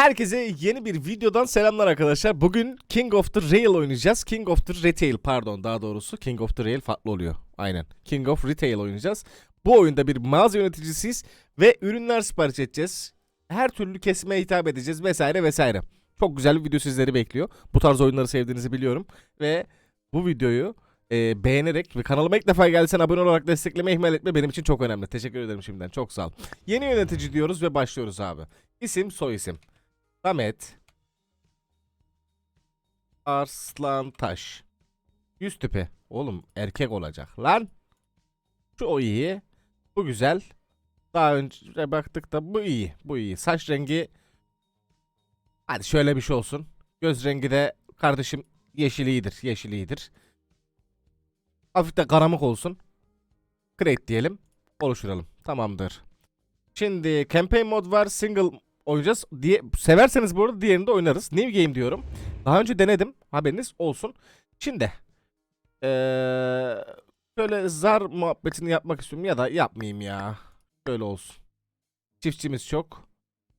Herkese yeni bir videodan selamlar arkadaşlar. Bugün King of the Rail oynayacağız. King of the Retail pardon daha doğrusu. King of the Rail farklı oluyor. Aynen. King of Retail oynayacağız. Bu oyunda bir mağaza yöneticisiyiz ve ürünler sipariş edeceğiz. Her türlü kesime hitap edeceğiz vesaire vesaire. Çok güzel bir video sizleri bekliyor. Bu tarz oyunları sevdiğinizi biliyorum. Ve bu videoyu e, beğenerek ve kanalıma ilk defa geldiysen abone olarak desteklemeyi ihmal etme benim için çok önemli. Teşekkür ederim şimdiden. Çok sağ ol. Yeni yönetici diyoruz ve başlıyoruz abi. İsim soy isim. Samet Arslan Taş Yüz tipi. Oğlum erkek olacak lan. Şu o iyi. Bu güzel. Daha önce baktık da bu iyi. Bu iyi. Saç rengi Hadi şöyle bir şey olsun. Göz rengi de kardeşim yeşil iyidir. Yeşil iyidir. Hafif de karamık olsun. Create diyelim. Oluşturalım. Tamamdır. Şimdi campaign mod var. Single oynayacağız. Diye, severseniz bu arada diğerini de oynarız. New game diyorum. Daha önce denedim. Haberiniz olsun. Şimdi eee şöyle zar muhabbetini yapmak istiyorum ya da yapmayayım ya. Şöyle olsun. Çiftçimiz çok.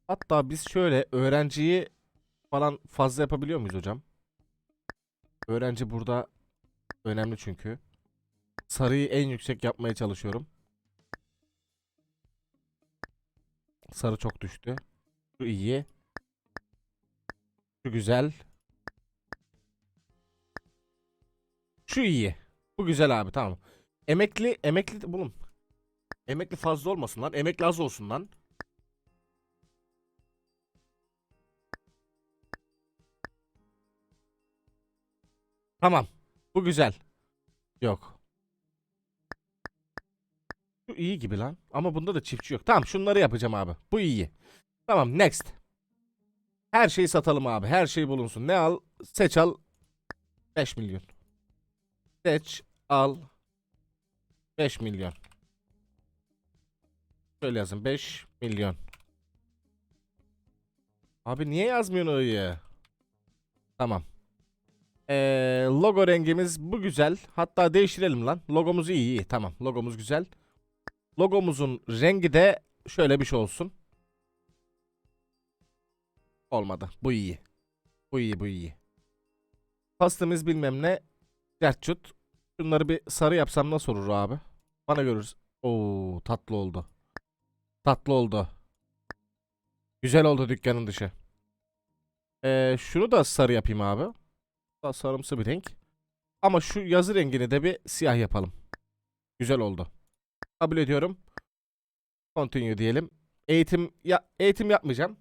Hatta biz şöyle öğrenciyi falan fazla yapabiliyor muyuz hocam? Öğrenci burada önemli çünkü. Sarıyı en yüksek yapmaya çalışıyorum. Sarı çok düştü. Şu iyi. Şu güzel. Şu iyi. Bu güzel abi tamam. Emekli emekli bulun. Emekli fazla olmasın lan. Emekli az olsun lan. Tamam. Bu güzel. Yok. Şu iyi gibi lan. Ama bunda da çiftçi yok. Tamam şunları yapacağım abi. Bu iyi. Tamam next. Her şeyi satalım abi. Her şey bulunsun. Ne al? Seç al. 5 milyon. Seç al. 5 milyon. Şöyle yazın. 5 milyon. Abi niye yazmıyorsun öyle? Tamam. Ee, logo rengimiz bu güzel. Hatta değiştirelim lan. Logomuz iyi iyi. Tamam. Logomuz güzel. Logomuzun rengi de şöyle bir şey olsun. Olmadı. Bu iyi. Bu iyi bu iyi. Pastamiz bilmem ne. Dertçut. Şunları bir sarı yapsam nasıl olur abi? Bana görürüz. Oo tatlı oldu. Tatlı oldu. Güzel oldu dükkanın dışı. Ee, şunu da sarı yapayım abi. Daha sarımsı bir renk. Ama şu yazı rengini de bir siyah yapalım. Güzel oldu. Kabul ediyorum. Continue diyelim. Eğitim ya eğitim yapmayacağım.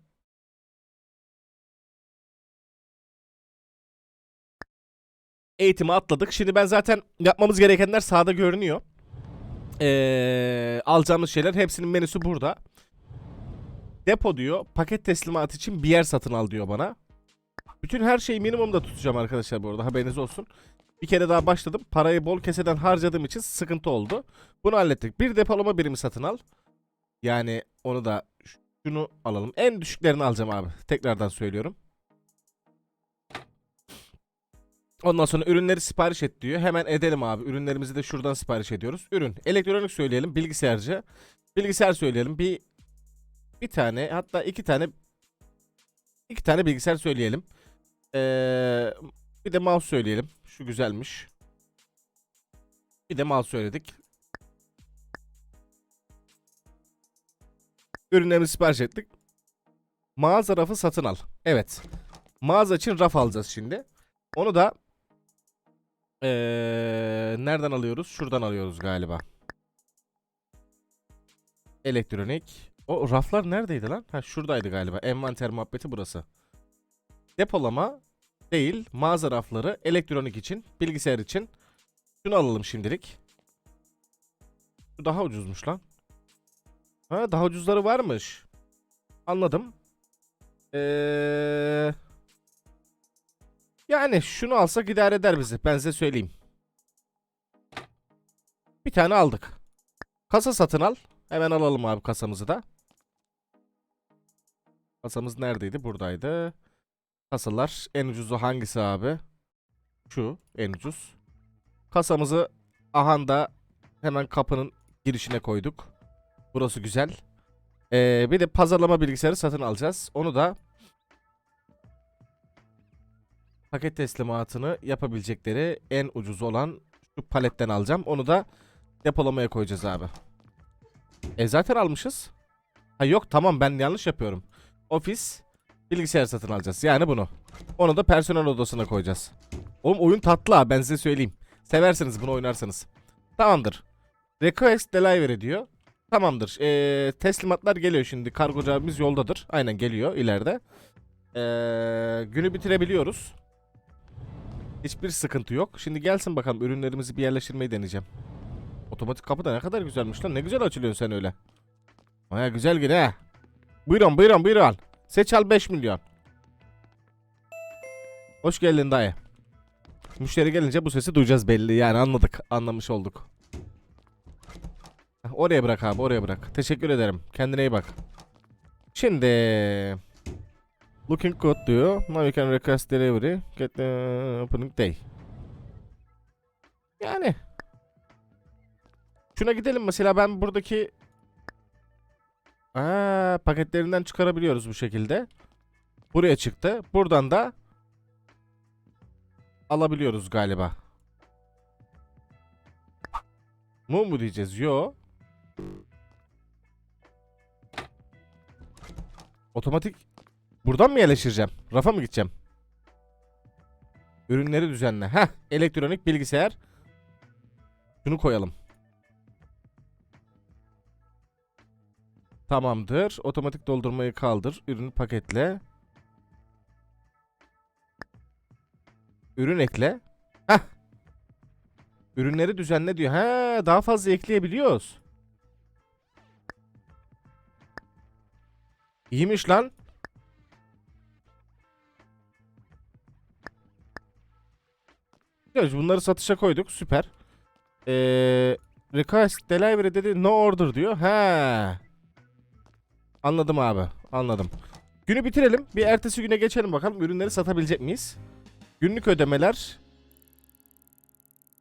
Eğitimi atladık. Şimdi ben zaten yapmamız gerekenler sağda görünüyor. Ee, alacağımız şeyler hepsinin menüsü burada. Depo diyor. Paket teslimatı için bir yer satın al diyor bana. Bütün her şeyi minimumda tutacağım arkadaşlar bu arada haberiniz olsun. Bir kere daha başladım. Parayı bol keseden harcadığım için sıkıntı oldu. Bunu hallettik. Bir depolama birimi satın al. Yani onu da şunu alalım. En düşüklerini alacağım abi. Tekrardan söylüyorum. Ondan sonra ürünleri sipariş et diyor. Hemen edelim abi. Ürünlerimizi de şuradan sipariş ediyoruz. Ürün. Elektronik söyleyelim. Bilgisayarcı. Bilgisayar söyleyelim. Bir bir tane hatta iki tane iki tane bilgisayar söyleyelim. Ee, bir de mouse söyleyelim. Şu güzelmiş. Bir de mouse söyledik. Ürünlerimizi sipariş ettik. Mağaza rafı satın al. Evet. Mağaza için raf alacağız şimdi. Onu da ee, nereden alıyoruz? Şuradan alıyoruz galiba. Elektronik. O raflar neredeydi lan? Ha şuradaydı galiba. Envanter muhabbeti burası. Depolama değil. Mağaza rafları elektronik için, bilgisayar için. Şunu alalım şimdilik. Bu daha ucuzmuş lan. Ha daha ucuzları varmış. Anladım. Eee... Yani şunu alsak idare eder bizi. Ben size söyleyeyim. Bir tane aldık. Kasa satın al. Hemen alalım abi kasamızı da. Kasamız neredeydi? Buradaydı. Kasalar. En ucuzu hangisi abi? Şu. En ucuz. Kasamızı ahanda hemen kapının girişine koyduk. Burası güzel. Ee, bir de pazarlama bilgisayarı satın alacağız. Onu da paket teslimatını yapabilecekleri en ucuz olan şu paletten alacağım. Onu da depolamaya koyacağız abi. E zaten almışız. Ha yok tamam ben yanlış yapıyorum. Ofis bilgisayar satın alacağız. Yani bunu. Onu da personel odasına koyacağız. Oğlum oyun tatlı ha ben size söyleyeyim. Seversiniz bunu oynarsanız. Tamamdır. Request delivery diyor. Tamamdır. Ee, teslimatlar geliyor şimdi. Kargocu abimiz yoldadır. Aynen geliyor ileride. Ee, günü bitirebiliyoruz. Hiçbir sıkıntı yok. Şimdi gelsin bakalım ürünlerimizi bir yerleştirmeyi deneyeceğim. Otomatik kapı da ne kadar güzelmiş lan. Ne güzel açılıyorsun sen öyle. Baya güzel yine ha. Buyurun buyurun buyurun. Seç al 5 milyon. Hoş geldin dayı. Müşteri gelince bu sesi duyacağız belli yani anladık. Anlamış olduk. Oraya bırak abi oraya bırak. Teşekkür ederim. Kendine iyi bak. Şimdi Looking good diyor. Now you can request delivery. Get the opening day. Yani Şuna gidelim mesela ben buradaki Aa, paketlerinden çıkarabiliyoruz bu şekilde. Buraya çıktı. Buradan da alabiliyoruz galiba. Mu mu diyeceğiz? Yo. Otomatik buradan mı yerleştireceğim? Rafa mı gideceğim? Ürünleri düzenle. Heh, elektronik bilgisayar. Şunu koyalım. Tamamdır. Otomatik doldurmayı kaldır. Ürünü paketle. Ürün ekle. Heh. Ürünleri düzenle diyor. He, daha fazla ekleyebiliyoruz. İyiymiş lan. Evet, bunları satışa koyduk. Süper. Ee, request delivery dedi. No order diyor. He. Anladım abi. Anladım. Günü bitirelim. Bir ertesi güne geçelim bakalım. Ürünleri satabilecek miyiz? Günlük ödemeler.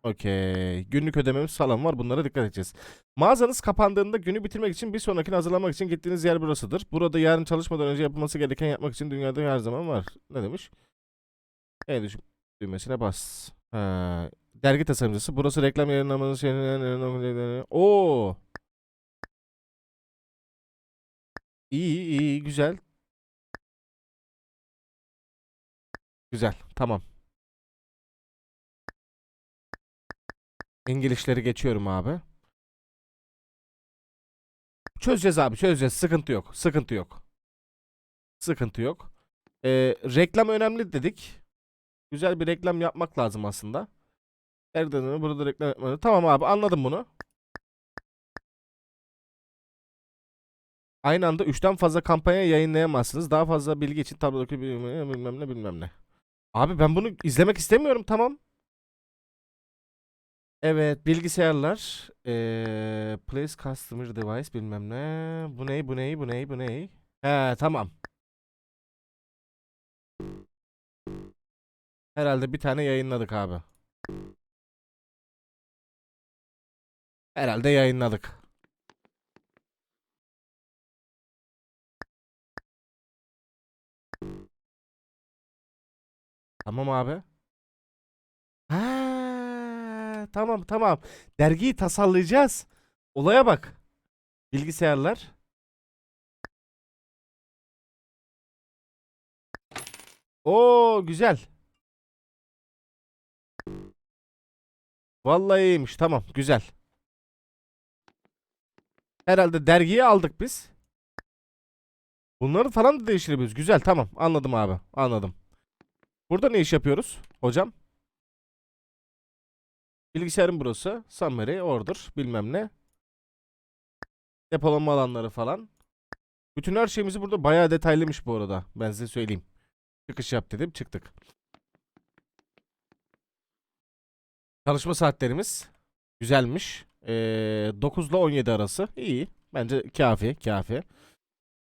Okey. Günlük ödememiz falan var. Bunlara dikkat edeceğiz. Mağazanız kapandığında günü bitirmek için bir sonrakini hazırlamak için gittiğiniz yer burasıdır. Burada yarın çalışmadan önce yapılması gereken yapmak için dünyada her zaman var. Ne demiş? En düşük düğmesine bas. Ha. Dergi tasarımcısı. Burası reklam yayınlamanın şeyini... Oo. İyi iyi güzel. Güzel tamam. İngilizleri geçiyorum abi. Çözeceğiz abi çözeceğiz sıkıntı yok sıkıntı yok. Sıkıntı yok. Ee, reklam önemli dedik. Güzel bir reklam yapmak lazım aslında. Nerede burada reklam yapmadı. Tamam abi anladım bunu. Aynı anda 3'ten fazla kampanya yayınlayamazsınız. Daha fazla bilgi için tablodaki bilmem ne bilmem ne. Abi ben bunu izlemek istemiyorum tamam. Evet bilgisayarlar. Ee, place customer device bilmem ne. Bu ney bu ney bu ney bu ney. He tamam. Herhalde bir tane yayınladık abi. Herhalde yayınladık. Tamam abi. Ha, tamam tamam. Dergiyi tasarlayacağız. Olaya bak. Bilgisayarlar. Oo güzel. Vallahi iyiymiş. Tamam güzel. Herhalde dergiyi aldık biz. Bunları falan da değiştirebiliriz. Güzel tamam. Anladım abi. Anladım. Burada ne iş yapıyoruz hocam? Bilgisayarın burası. Summary, order, bilmem ne. Depolama alanları falan. Bütün her şeyimizi burada bayağı detaylıymış bu arada. Ben size söyleyeyim. Çıkış yap dedim çıktık. Çalışma saatlerimiz güzelmiş. Ee, 9 ile 17 arası. İyi. Bence kafi kafi.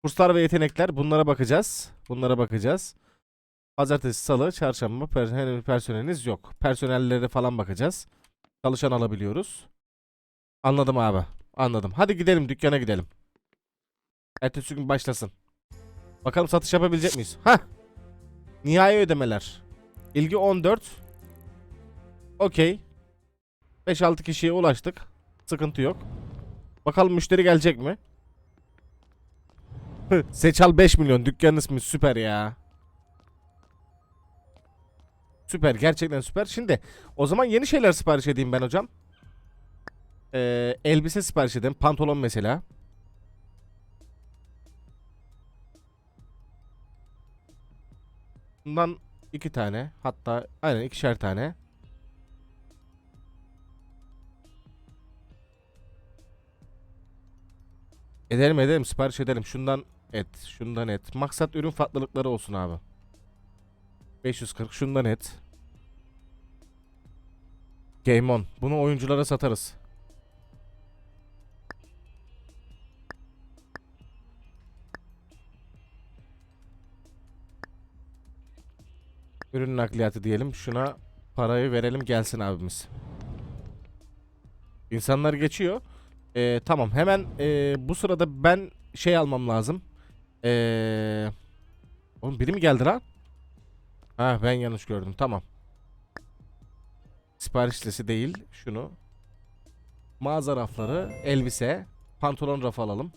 Kurslar ve yetenekler bunlara bakacağız. Bunlara bakacağız. Pazartesi, salı, çarşamba per personeliniz yok. Personellere falan bakacağız. Çalışan alabiliyoruz. Anladım abi. Anladım. Hadi gidelim dükkana gidelim. Ertesi gün başlasın. Bakalım satış yapabilecek miyiz? Ha? Nihai ödemeler. İlgi 14. Okey. 5-6 kişiye ulaştık. Sıkıntı yok. Bakalım müşteri gelecek mi? Seçal 5 milyon dükkanın ismi süper ya. Süper gerçekten süper. Şimdi o zaman yeni şeyler sipariş edeyim ben hocam. Ee, elbise sipariş edeyim. Pantolon mesela. Bundan iki tane. Hatta aynen ikişer tane. Edelim edelim sipariş edelim. Şundan et. Şundan et. Maksat ürün farklılıkları olsun abi. 540 şundan et. Game on. Bunu oyunculara satarız. Ürün nakliyatı diyelim. Şuna parayı verelim gelsin abimiz. İnsanlar geçiyor. Ee, tamam hemen ee, bu sırada ben şey almam lazım. Ee, oğlum biri mi geldi lan? Ha ben yanlış gördüm tamam. Sipariş listesi değil şunu. Mağaza rafları, elbise, pantolon rafı alalım.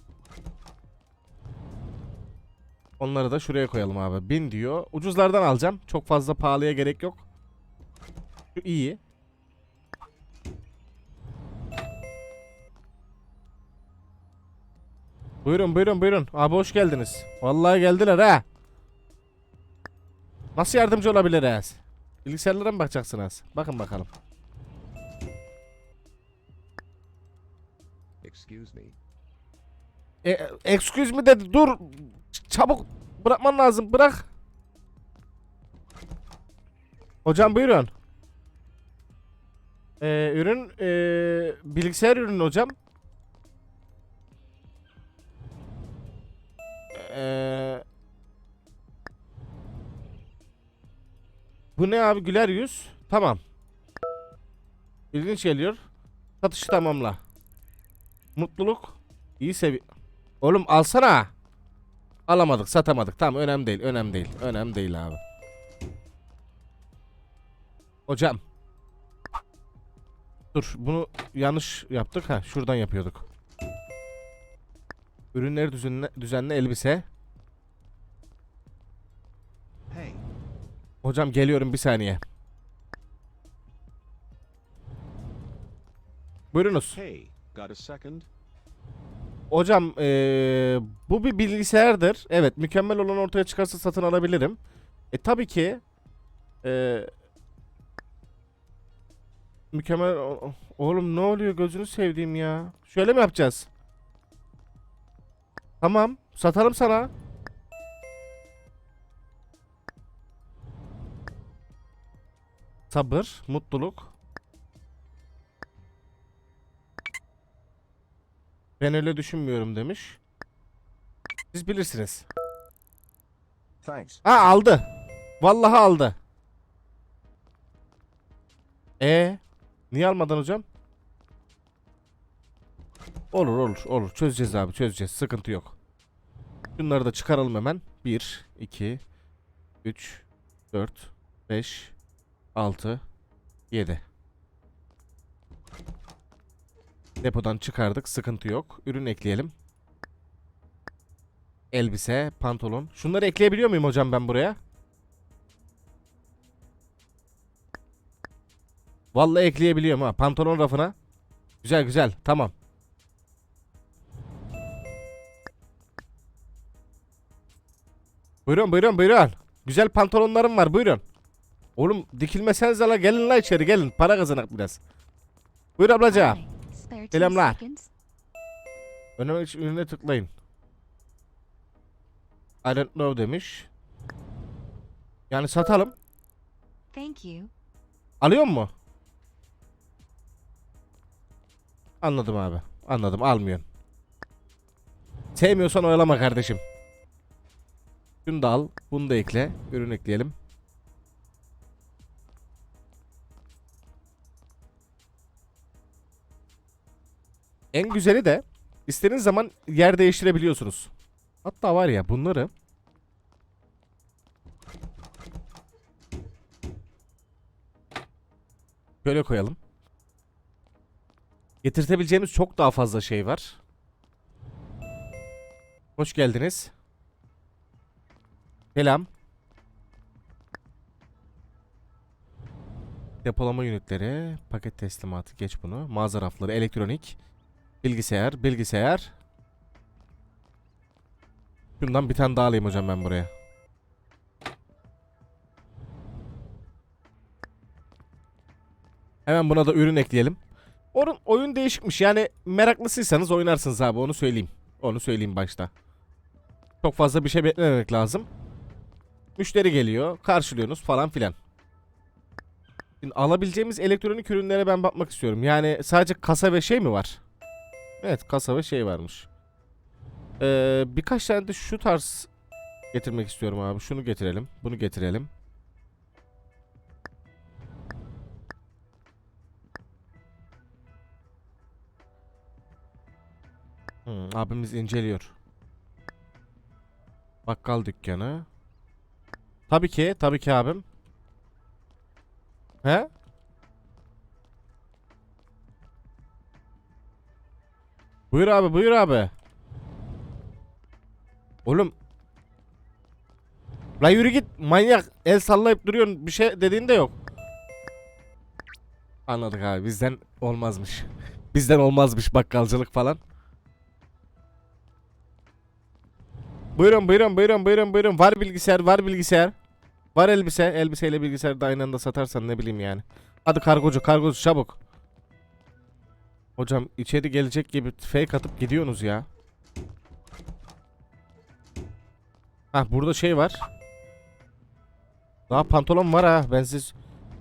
Onları da şuraya koyalım abi. 1000 diyor. Ucuzlardan alacağım. Çok fazla pahalıya gerek yok. Şu iyi. Buyurun buyurun buyurun. Abi hoş geldiniz. Vallahi geldiler ha. Nasıl yardımcı olabiliriz? Bilgisayarlara mı bakacaksınız? Bakın bakalım. Excuse me. E, excuse me dedi. Dur. Ç- Çabuk bırakman lazım. Bırak. Hocam buyurun. Ee, ürün ee, bilgisayar ürünü hocam. Ee, bu ne abi güler yüz? Tamam. İlginç geliyor. Satışı tamamla. Mutluluk. İyi sevi... Oğlum alsana. Alamadık, satamadık. Tamam önemli değil, önemli değil. Önemli değil abi. Hocam. Dur, bunu yanlış yaptık ha. Şuradan yapıyorduk. Ürünleri düzenle, düzenli elbise. Hey, Hocam geliyorum bir saniye. Buyurunuz. hey, got a second? Hocam eee, bu bir bilgisayardır. Evet mükemmel olan ortaya çıkarsa satın alabilirim. E tabii ki eee, mükemmel oğlum ne oluyor gözünü sevdiğim ya. Şöyle mi yapacağız? Tamam satarım sana. Sabır, mutluluk. Ben öyle düşünmüyorum demiş. Siz bilirsiniz. Thanks. Ha aldı. Vallahi aldı. E niye almadın hocam? Olur olur olur. Çözeceğiz abi çözeceğiz. Sıkıntı yok. Şunları da çıkaralım hemen. 1, 2, 3, 4, 5, 6, 7. Depodan çıkardık. Sıkıntı yok. Ürün ekleyelim. Elbise, pantolon. Şunları ekleyebiliyor muyum hocam ben buraya? Vallahi ekleyebiliyorum ha. Pantolon rafına. Güzel güzel. Tamam. Buyurun buyurun buyurun. Güzel pantolonlarım var buyurun. Oğlum dikilmeseniz la gelin la içeri gelin. Para kazanak biraz. Buyur ablacığım. Selamlar. Önüme ürüne tıklayın. I don't know demiş. Yani satalım. Thank you. Alıyor mu? Anladım abi. Anladım almıyorsun. Sevmiyorsan oyalama kardeşim. Şunu da al. Bunu da ekle. Ürün ekleyelim. En güzeli de istediğiniz zaman yer değiştirebiliyorsunuz. Hatta var ya bunları Böyle koyalım. Getirtebileceğimiz çok daha fazla şey var. Hoş geldiniz. Selam. Depolama ünitleri, paket teslimatı geç bunu. Mağaza rafları, elektronik, bilgisayar, bilgisayar. Şundan bir tane daha alayım hocam ben buraya. Hemen buna da ürün ekleyelim. Oyun, oyun değişikmiş. Yani meraklısıysanız oynarsınız abi onu söyleyeyim. Onu söyleyeyim başta. Çok fazla bir şey beklememek lazım. Müşteri geliyor, karşılıyorsunuz falan filan. Şimdi alabileceğimiz elektronik ürünlere ben bakmak istiyorum. Yani sadece kasa ve şey mi var? Evet, kasa ve şey varmış. Ee, birkaç tane de şu tarz getirmek istiyorum abi. Şunu getirelim, bunu getirelim. Hmm, abimiz inceliyor. Bakkal dükkanı. Tabii ki, tabii ki abim. He? Buyur abi, buyur abi. Oğlum. La yürü git manyak. El sallayıp duruyorsun. Bir şey dediğin de yok. Anladık abi. Bizden olmazmış. Bizden olmazmış bakkalcılık falan. Buyurun buyurun buyurun buyurun buyurun. Var bilgisayar var bilgisayar. Var elbise. Elbiseyle bilgisayarı da aynı anda satarsan ne bileyim yani. Hadi kargocu kargocu çabuk. Hocam içeri gelecek gibi fake atıp gidiyorsunuz ya. Ha burada şey var. Daha pantolon var ha ben siz.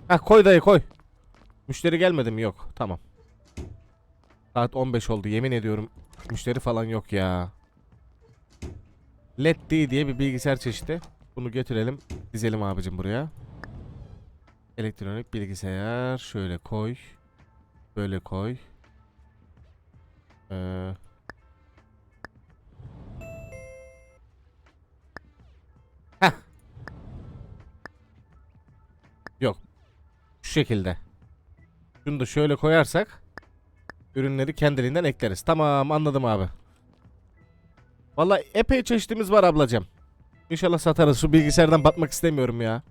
Ha koy dayı koy. Müşteri gelmedi mi? Yok. Tamam. Saat 15 oldu yemin ediyorum. Müşteri falan yok ya. LED D diye bir bilgisayar çeşidi. Bunu getirelim. Dizelim abicim buraya. Elektronik bilgisayar. Şöyle koy. Böyle koy. Ee, Heh. Yok. Şu şekilde. Şunu da şöyle koyarsak ürünleri kendiliğinden ekleriz. Tamam anladım abi. Vallahi epey çeşitimiz var ablacığım. İnşallah satarız. Şu bilgisayardan batmak istemiyorum ya.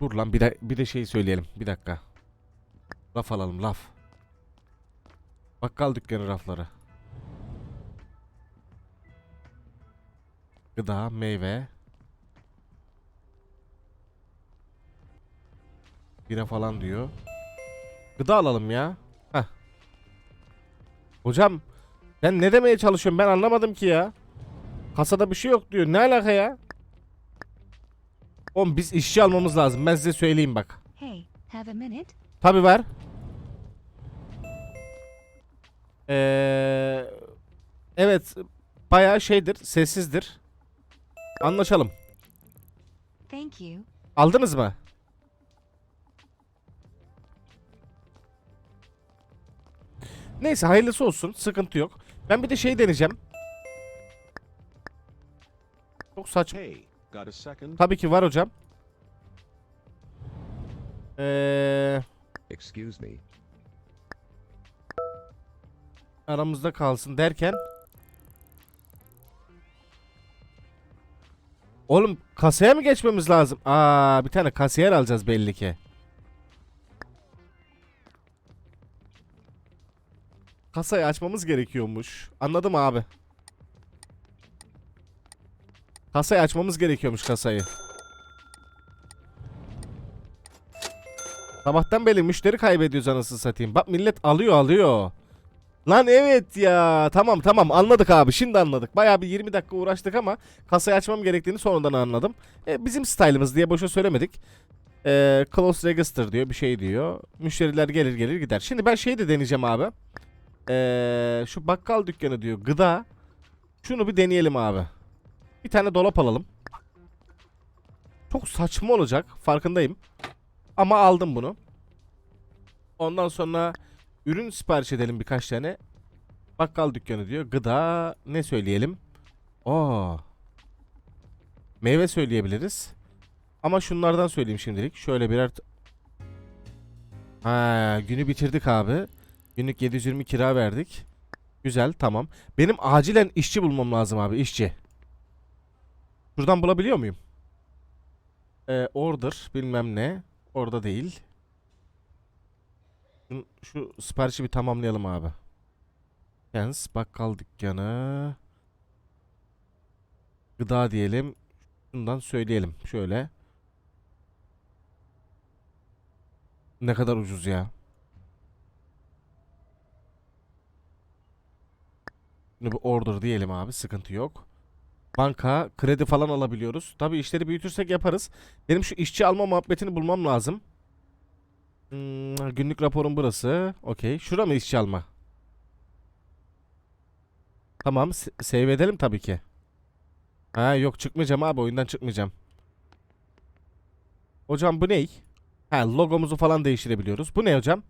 Dur lan bir de, bir de şey söyleyelim. Bir dakika. Laf alalım laf. Bakkal dükkanı rafları. Gıda, meyve. Bira falan diyor. Gıda alalım ya. Heh. Hocam ben ne demeye çalışıyorum ben anlamadım ki ya. Kasada bir şey yok diyor. Ne alaka ya? Oğlum biz işçi almamız lazım. Ben size söyleyeyim bak. Hey, have a minute? Tabi var. Ee, evet. Bayağı şeydir. Sessizdir. Anlaşalım. Thank you. Aldınız mı? Neyse hayırlısı olsun. Sıkıntı yok. Ben bir de şey deneyeceğim. Çok saçma. Tabii ki var hocam. Eee Excuse me. aramızda kalsın derken Oğlum kasaya mı geçmemiz lazım? Aa bir tane kasiyer alacağız belli ki. Kasayı açmamız gerekiyormuş. Anladım abi. Kasayı açmamız gerekiyormuş kasayı. Sabahtan beri müşteri kaybediyoruz anasını satayım. Bak millet alıyor alıyor. Lan evet ya. Tamam tamam anladık abi. Şimdi anladık. Bayağı bir 20 dakika uğraştık ama kasayı açmam gerektiğini sonradan anladım. E, bizim style'ımız diye boşa söylemedik. E, close register diyor bir şey diyor. Müşteriler gelir gelir gider. Şimdi ben şeyi de deneyeceğim abi. E, şu bakkal dükkanı diyor gıda. Şunu bir deneyelim abi. Bir tane dolap alalım. Çok saçma olacak farkındayım. Ama aldım bunu. Ondan sonra ürün sipariş edelim birkaç tane. Bakkal dükkanı diyor. Gıda ne söyleyelim? Oo. Meyve söyleyebiliriz. Ama şunlardan söyleyeyim şimdilik. Şöyle birer Ha, günü bitirdik abi. Günlük 720 kira verdik. Güzel tamam. Benim acilen işçi bulmam lazım abi işçi. Şuradan bulabiliyor muyum? Ee, order bilmem ne. Orada değil. Şu, şu siparişi bir tamamlayalım abi. Yalnız bakkal dükkanı. Gıda diyelim. Şundan söyleyelim. Şöyle. Ne kadar ucuz ya. Şimdi bir order diyelim abi. Sıkıntı yok. Banka, kredi falan alabiliyoruz. Tabii işleri büyütürsek yaparız. Benim şu işçi alma muhabbetini bulmam lazım. Hmm, günlük raporum burası. Okey. Şura mı işçi alma? Tamam. Save edelim tabii ki. Ha yok çıkmayacağım abi. Oyundan çıkmayacağım. Hocam bu ney? Ha logomuzu falan değiştirebiliyoruz. Bu ne hocam?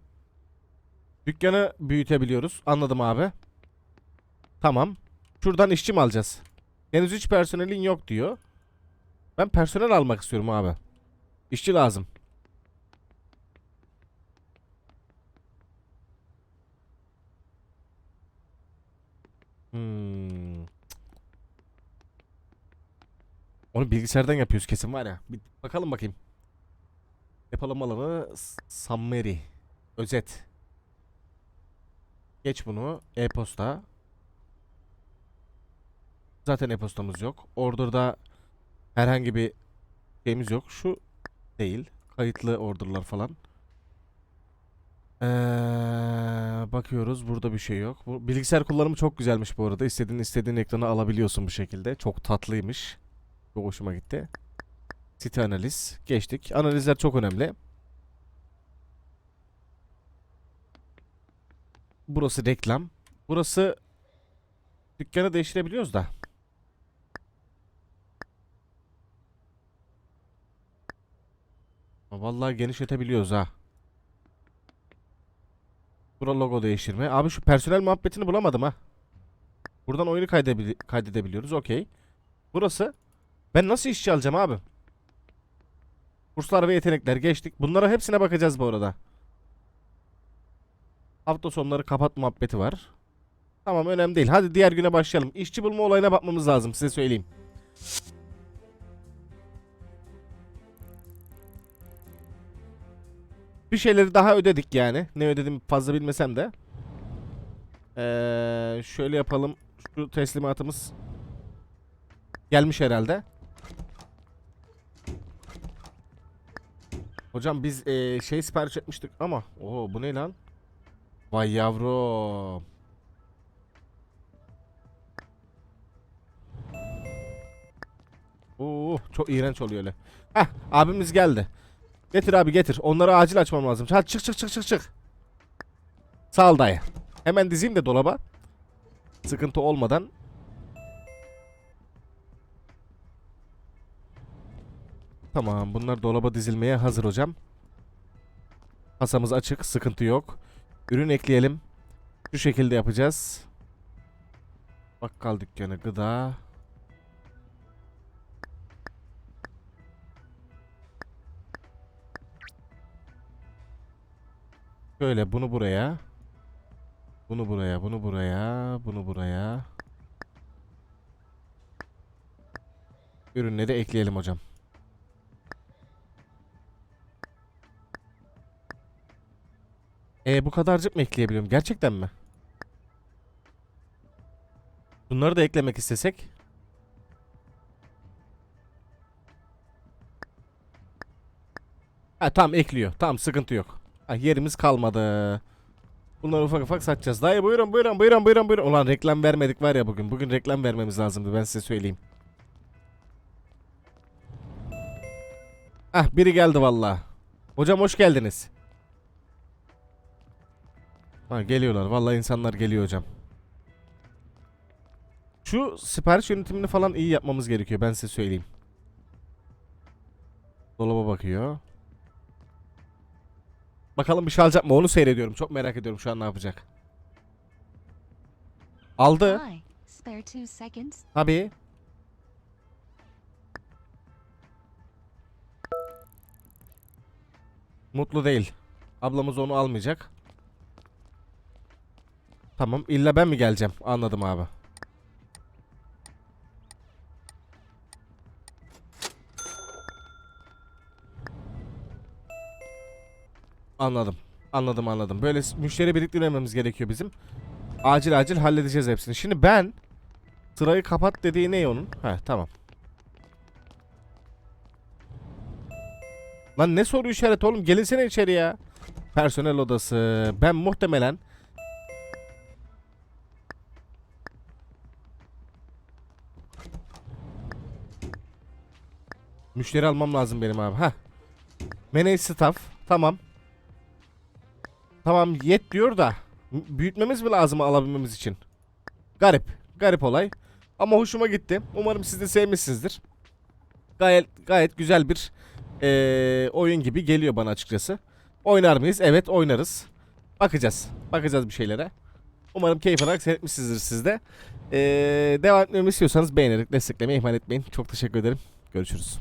Dükkanı büyütebiliyoruz. Anladım abi. Tamam. Şuradan işçi mi alacağız? Henüz hiç personelin yok diyor. Ben personel almak istiyorum abi. İşçi lazım. Hmm. Onu bilgisayardan yapıyoruz kesin var ya. Bir bakalım bakayım. Depolama alanı summary. Özet. Geç bunu. E-posta. Zaten e-postamız yok. Order'da herhangi bir şeyimiz yok. Şu değil. Kayıtlı order'lar falan. Ee, bakıyoruz. Burada bir şey yok. Bu bilgisayar kullanımı çok güzelmiş bu arada. İstediğin istediğin ekranı alabiliyorsun bu şekilde. Çok tatlıymış. Çok hoşuma gitti. Site analiz. Geçtik. Analizler çok önemli. Burası reklam. Burası dükkanı değiştirebiliyoruz da. Vallahi genişletebiliyoruz ha. Bura logo değiştirme. Abi şu personel muhabbetini bulamadım ha. Buradan oyunu kaydedebiliyoruz. Okey. Burası. Ben nasıl işçi alacağım abi? Kurslar ve yetenekler geçtik. Bunlara hepsine bakacağız bu arada. Hafta sonları kapat muhabbeti var. Tamam önemli değil. Hadi diğer güne başlayalım. İşçi bulma olayına bakmamız lazım size söyleyeyim. Bir şeyleri daha ödedik yani. Ne ödedim fazla bilmesem de. Ee, şöyle yapalım. Şu teslimatımız gelmiş herhalde. Hocam biz ee, şey sipariş etmiştik ama. Oo bu ne lan? Vay yavrum. Oo çok iğrenç oluyor öyle. Heh abimiz geldi. Getir abi getir. Onları acil açmam lazım. Hadi çık çık çık çık çık. Sağ ol dayı. Hemen dizeyim de dolaba. Sıkıntı olmadan. Tamam bunlar dolaba dizilmeye hazır hocam. Kasamız açık. Sıkıntı yok. Ürün ekleyelim. Şu şekilde yapacağız. Bakkal dükkanı gıda. Şöyle bunu buraya. Bunu buraya, bunu buraya, bunu buraya. Ürünleri ekleyelim hocam. E bu kadarcık mı ekleyebiliyorum? Gerçekten mi? Bunları da eklemek istesek. Ha tamam ekliyor. Tamam sıkıntı yok. Ha, yerimiz kalmadı. Bunları ufak ufak satacağız. Dayı buyurun buyurun buyurun buyurun buyurun. Ulan reklam vermedik var ya bugün. Bugün reklam vermemiz lazımdı ben size söyleyeyim. Ah biri geldi valla. Hocam hoş geldiniz. Ha geliyorlar. Vallahi insanlar geliyor hocam. Şu sipariş yönetimini falan iyi yapmamız gerekiyor ben size söyleyeyim. Dolaba bakıyor. Bakalım bir şey alacak mı onu seyrediyorum. Çok merak ediyorum şu an ne yapacak. Aldı. Tabii. Mutlu değil. Ablamız onu almayacak. Tamam illa ben mi geleceğim? Anladım abi. Anladım. Anladım anladım. Böyle müşteri biriktirmememiz gerekiyor bizim. Acil acil halledeceğiz hepsini. Şimdi ben sırayı kapat dediği ne onun? Heh tamam. Lan ne soru işareti oğlum? Gelinsene içeri ya. Personel odası. Ben muhtemelen Müşteri almam lazım benim abi. Ha. Manage staff. Tamam. Tamam yet diyor da büyütmemiz mi lazım alabilmemiz için? Garip. Garip olay. Ama hoşuma gitti. Umarım siz de sevmişsinizdir. Gayet gayet güzel bir eee, oyun gibi geliyor bana açıkçası. Oynar mıyız? Evet oynarız. Bakacağız. Bakacağız bir şeylere. Umarım keyif alarak seyretmişsinizdir siz de. Eee devam etmemi istiyorsanız beğenerek desteklemeyi ihmal etmeyin. Çok teşekkür ederim. Görüşürüz.